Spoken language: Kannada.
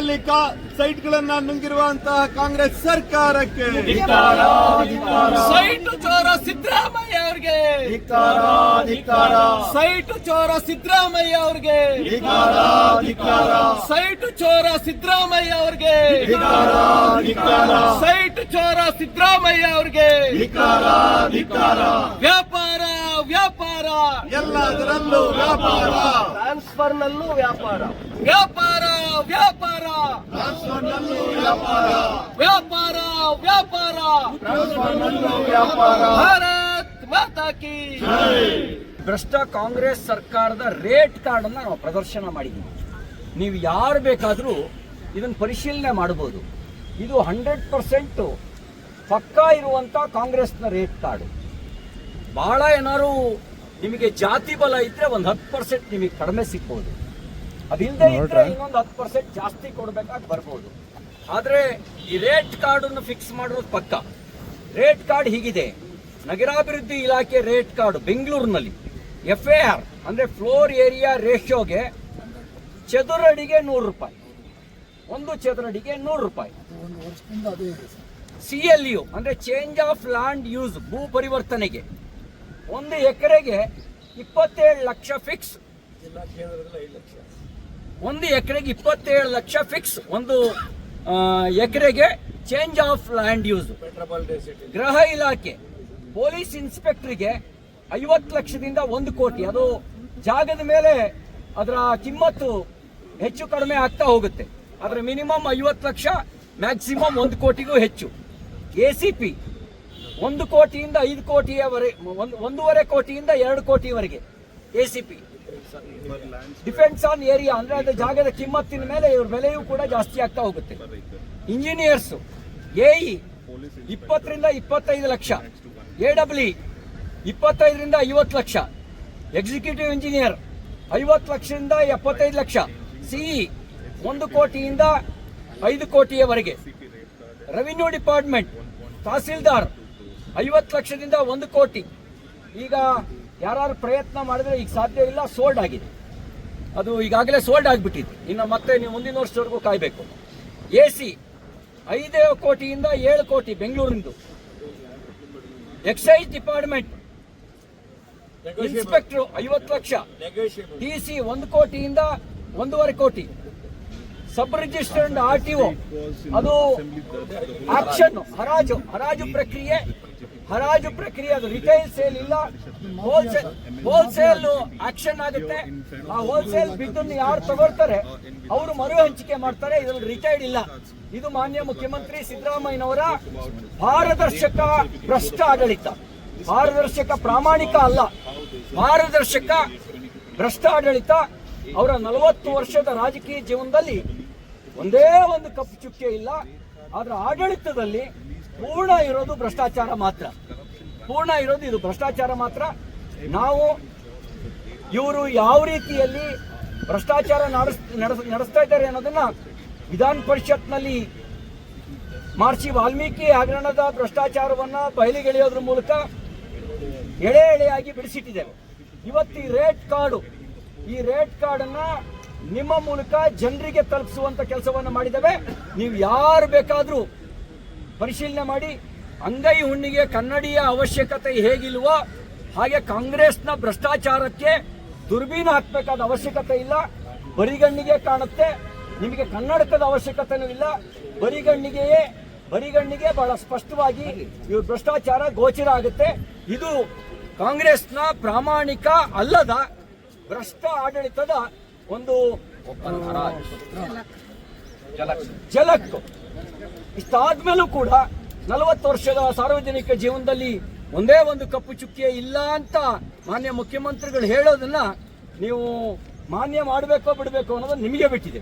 ರಾಜ್ಯದಲ್ಲಿ ಸೈಟ್ಗಳನ್ನ ನುಂಗಿರುವಂತಹ ಕಾಂಗ್ರೆಸ್ ಸರ್ಕಾರಕ್ಕೆ. ಸೈಟ್ ಚೋರ ಸಿದ್ದರಾಮಯ್ಯ ಅವರಿಗೆ. ಸೈಟ್ ಚೋರ ಸಿದ್ದರಾಮಯ್ಯ ಅವರಿಗೆ. ಸೈಟ್ ಚೋರ ಸಿದ್ದರಾಮಯ್ಯ ಅವರಿಗೆ. ಸೈಟ್ ಚೋರ ಸಿದ್ದರಾಮಯ್ಯ ಅವರಿಗೆ. ವ್ಯಾಪಾರ ವ್ಯಾಪಾರ. ಎಲ್ಲದರಲ್ಲೂ ವ್ಯಾಪಾರ. ಟ್ರಾನ್ಸ್ಫರ್ ನಲ್ಲೂ ವ್ಯಾಪಾರ. ವ್ಯಾಪಾರ ವ್ಯಾಪಾರ. ವ್ಯಾಪಾರ ವ್ಯಾಪಾರ. ಭಾರತ್ ಮಾತಾ ಕಿ. ಭ್ರಷ್ಟ ಕಾಂಗ್ರೆಸ್ ಸರ್ಕಾರದ ರೇಟ್ ಕಾರ್ಡ್ ಅನ್ನ ನಾವು ಪ್ರದರ್ಶನ ಮಾಡಿದ್ದೀವಿ ನೀವು ಯಾರು ಬೇಕಾದರೂ ಇದನ್ನು ಪರಿಶೀಲನೆ ಮಾಡಬಹುದು ಇದು ಹಂಡ್ರೆಡ್ ಪರ್ಸೆಂಟು ಪಕ್ಕಾ ಇರುವಂತ ಕಾಂಗ್ರೆಸ್ನ ರೇಟ್ ಕಾರ್ಡ್. ಬಹಳ ಏನಾದ್ರು ನಿಮಗೆ ಜಾತಿ ಬಲ ಇದ್ದರೆ ಒಂದು ಹತ್ತು ಪರ್ಸೆಂಟ್ ನಿಮಗೆ ಕಡಿಮೆ ಸಿಗ್ಬೋದು. ಅದಿಲ್ಲದೆ ಇದ್ರೆ ಇನ್ನೊಂದು ಹತ್ತು ಪರ್ಸೆಂಟ್ ಜಾಸ್ತಿ ಕೊಡಬೇಕಾಗಿ ಬರ್ಬೋದು. ಆದರೆ ಈ ರೇಟ್ ಕಾರ್ಡ್ ಅನ್ನು ಫಿಕ್ಸ್ ಮಾಡೋದು ಪಕ್ಕ. ರೇಟ್ ಕಾರ್ಡ್ ಹೀಗಿದೆ. ನಗರಾಭಿವೃದ್ಧಿ ಇಲಾಖೆ ರೇಟ್ ಕಾರ್ಡ್ ಬೆಂಗಳೂರಿನಲ್ಲಿ. ಎಫ್ ಎ ಆರ್ ಅಂದ್ರೆ ಫ್ಲೋರ್ ಏರಿಯಾ ರೇಷಿಯೋಗೆ ಚದುರಡಿಗೆ ನೂರು ರೂಪಾಯಿ. ಒಂದು ಚದುರಡಿಗೆ ನೂರು ರೂಪಾಯಿ. ಸಿ ಎಲ್ ಯು ಅಂದ್ರೆ ಚೇಂಜ್ ಆಫ್ ಲ್ಯಾಂಡ್ ಯೂಸ್ ಭೂ ಪರಿವರ್ತನೆಗೆ. ಒಂದು ಎಕರೆಗೆ ಇಪ್ಪತ್ತೇಳು ಲಕ್ಷ ಫಿಕ್ಸ್ ಒಂದು ಎಕರೆಗೆ ಇಪ್ಪತ್ತೇಳು ಲಕ್ಷ ಫಿಕ್ಸ್ ಒಂದು ಎಕರೆಗೆ ಚೇಂಜ್ ಆಫ್ ಲ್ಯಾಂಡ್ ಯೂಸ್ ಗೃಹ ಇಲಾಖೆ ಪೊಲೀಸ್ ಇನ್ಸ್ಪೆಕ್ಟರ್ಗೆ ಐವತ್ತು ಲಕ್ಷದಿಂದ ಒಂದು ಕೋಟಿ. ಅದು ಜಾಗದ ಮೇಲೆ ಅದರ ಕಿಮ್ಮತ್ತು ಹೆಚ್ಚು ಕಡಿಮೆ ಆಗ್ತಾ ಹೋಗುತ್ತೆ. ಅದರ ಮಿನಿಮಮ್ ಐವತ್ತು ಲಕ್ಷ ಮ್ಯಾಕ್ಸಿಮಮ್ ಒಂದು ಕೋಟಿಗೂ ಹೆಚ್ಚು. ಎ ಸಿ ಪಿ ಒಂದು ಕೋಟಿಯಿಂದ ಐದು ಕೋಟಿಯವರೆಗೆ ಒಂದು ಒಂದೂವರೆ ಕೋಟಿಯಿಂದ ಎರಡು ಕೋಟಿವರೆಗೆ A C P depends on area ಅಂದ್ರೆ ಅದು ಜಾಗದ ಕಿಮ್ಮತ್ತಿನ ಮೇಲೆ ಇವ್ರ ಬೆಲೆಯೂ ಕೂಡ ಜಾಸ್ತಿ ಆಗ್ತಾ ಹೋಗುತ್ತೆ. ಇಂಜಿನಿಯರ್ಸ್ ಎಇ ಇಪ್ಪತ್ತರಿಂದ ಇಪ್ಪತ್ತೈದು ಲಕ್ಷ. ಎ ಡಬ್ಲ್ಯೂ ಇಪ್ಪತ್ತೈದರಿಂದ ಐವತ್ತು ಲಕ್ಷ. ಎಕ್ಸಿಕ್ಯೂಟಿವ್ ಇಂಜಿನಿಯರ್ ಐವತ್ತು ಲಕ್ಷದಿಂದ ಎಪ್ಪತ್ತೈದು ಲಕ್ಷ. ಸಿಇ ಒಂದು ಕೋಟಿಯಿಂದ ಐದು ಕೋಟಿಯವರೆಗೆ. ರೆವಿನ್ಯೂ ಡಿಪಾರ್ಟ್ಮೆಂಟ್ ತಹಸೀಲ್ದಾರ್, ಐವತ್ತು ಲಕ್ಷದಿಂದ ಒಂದು ಕೋಟಿ. ಈಗ ಯಾರು ಪ್ರಯತ್ನ ಮಾಡಿದ್ರೆ ಈಗ ಸಾಧ್ಯ ಇಲ್ಲ ಸೋಲ್ಡ್ ಆಗಿದೆ. ಅದು ಈಗಾಗಲೇ ಸೋಲ್ಡ್ ಆಗಿಬಿಟ್ಟಿದೆ. ಇನ್ನು ಮತ್ತೆ ನೀವು ಮುಂದಿನ ವರ್ಷದವರೆಗೂ ಕಾಯಬೇಕು. ಎ ಸಿ ಐದೇ ಕೋಟಿಯಿಂದ ಏಳು ಕೋಟಿ ಬೆಂಗಳೂರಿಂದು. ಎಕ್ಸೈಸ್ ಡಿಪಾರ್ಟ್ಮೆಂಟ್ ಇನ್ಸ್ಪೆಕ್ಟರ್ ಐವತ್ತು ಲಕ್ಷ. ಡಿ ಸಿ ಒಂದು ಕೋಟಿಯಿಂದ ಒಂದೂವರೆ ಕೋಟಿ. ಸಬ್ ರಿಜಿಸ್ಟರ್ಡ್ ಆರ್ ಟಿ ಅದು ಆಕ್ಷನ್ ಹರಾಜು ಹರಾಜು ಪ್ರಕ್ರಿಯೆ. ಹರಾಜು ಪ್ರಕ್ರಿಯೆ ಅದು ರಿಟೈಲ್ ಸೇಲ್ ಇಲ್ಲ. ಹೋಲ್ಸೇಲ್ ಹೋಲ್ಸೇಲ್ ಆಕ್ಷನ್ ಆಗುತ್ತೆ. ಆ ಹೋಲ್ಸೇಲ್ ಬಿದ್ದನ್ನು ಯಾರು ತಗೊಳ್ತಾರೆ? ಅವರು ಮರು ಹಂಚಿಕೆ ಮಾಡ್ತಾರೆ. ಇದ್ರಲ್ಲಿ ರಿಟೈರ್ಡ್ ಇಲ್ಲ. ಇದು ಮಾನ್ಯ ಮುಖ್ಯಮಂತ್ರಿ ಸಿದ್ದರಾಮಯ್ಯನವರ ಪಾರದರ್ಶಕ ಭ್ರಷ್ಟ ಆಡಳಿತ. ಪಾರದರ್ಶಕ ಪ್ರಾಮಾಣಿಕ ಅಲ್ಲ. ಪಾರದರ್ಶಕ ಭ್ರಷ್ಟ ಆಡಳಿತ. ಅವರ ನಲವತ್ತು ವರ್ಷದ ರಾಜಕೀಯ ಜೀವನದಲ್ಲಿ ಒಂದೇ ಒಂದು ಕಪ್ಪು ಚುಕ್ಕೆ ಇಲ್ಲ. ಆದ್ರೆ ಆಡಳಿತದಲ್ಲಿ ಪೂರ್ಣ ಇರೋದು ಭ್ರಷ್ಟಾಚಾರ ಮಾತ್ರ. ಪೂರ್ಣ ಇರೋದು ಇದು ಭ್ರಷ್ಟಾಚಾರ ಮಾತ್ರ. ನಾವು ಇವರು ಯಾವ ರೀತಿಯಲ್ಲಿ ಭ್ರಷ್ಟಾಚಾರ ನಡೆಸ್, ನಡೆಸ್- ನಡೆಸ್ತಾ ಇದ್ದಾರೆ ಅನ್ನೋದನ್ನ ವಿಧಾನ ಪರಿಷತ್ನಲ್ಲಿ ಮಹರ್ಷಿ ವಾಲ್ಮೀಕಿ ಹಗರಣದ ಭ್ರಷ್ಟಾಚಾರವನ್ನ ಬಯಲಿಗೆಳೆಯೋದ್ರ ಮೂಲಕ ಎಳೆ ಎಳೆಯಾಗಿ ಬಿಡಿಸಿಟ್ಟಿದ್ದೇವೆ. ಇವತ್ತು ಈ ರೇಟ್ ಕಾರ್ಡು, ಈ ರೇಟ್ ಕಾರ್ಡ್ ಅನ್ನ ನಿಮ್ಮ ಮೂಲಕ ಜನರಿಗೆ ತಲುಪಿಸುವಂತ ಕೆಲಸವನ್ನ ಮಾಡಿದ್ದೇವೆ. ನೀವು ಯಾರು ಬೇಕಾದ್ರೂ ಪರಿಶೀಲನೆ ಮಾಡಿ ಅಂಗೈ ಹುಣ್ಣಿಗೆ ಕನ್ನಡಿಯ ಅವಶ್ಯಕತೆ ಹೇಗಿಲ್ವೋ ಹಾಗೆ ಕಾಂಗ್ರೆಸ್ನ ಭ್ರಷ್ಟಾಚಾರಕ್ಕೆ ದುರ್ಬೀನ ಹಾಕಬೇಕಾದ ಅವಶ್ಯಕತೆ ಇಲ್ಲ. ಬರಿಗಣ್ಣಿಗೆ ಕಾಣುತ್ತೆ. ನಿಮಗೆ ಕನ್ನಡಕದ ಅವಶ್ಯಕತೆನೂ ಇಲ್ಲ. ಬರಿಗಣ್ಣಿಗೆಯೇ ಬರಿಗಣ್ಣಿಗೆ ಬಹಳ ಸ್ಪಷ್ಟವಾಗಿ ಇವ್ರ ಭ್ರಷ್ಟಾಚಾರ ಗೋಚರ ಆಗುತ್ತೆ. ಇದು ಕಾಂಗ್ರೆಸ್ನ ಪ್ರಾಮಾಣಿಕ ಅಲ್ಲದ ಭ್ರಷ್ಟ ಆಡಳಿತದ ಒಂದು ಜಲಕ್ ಇಷ್ಟಾದ್ಮೇಲೂ ಕೂಡ ನಲವತ್ತು ವರ್ಷದ ಸಾರ್ವಜನಿಕ ಜೀವನದಲ್ಲಿ ಒಂದೇ ಒಂದು ಕಪ್ಪು ಚುಕ್ಕೆ ಇಲ್ಲ ಅಂತ ಮಾನ್ಯ ಮುಖ್ಯಮಂತ್ರಿಗಳು ಹೇಳೋದನ್ನ ನೀವು ಮಾನ್ಯ ಮಾಡಬೇಕೋ ಬಿಡಬೇಕು ಅನ್ನೋದು ನಿಮಗೆ ಬಿಟ್ಟಿದೆ.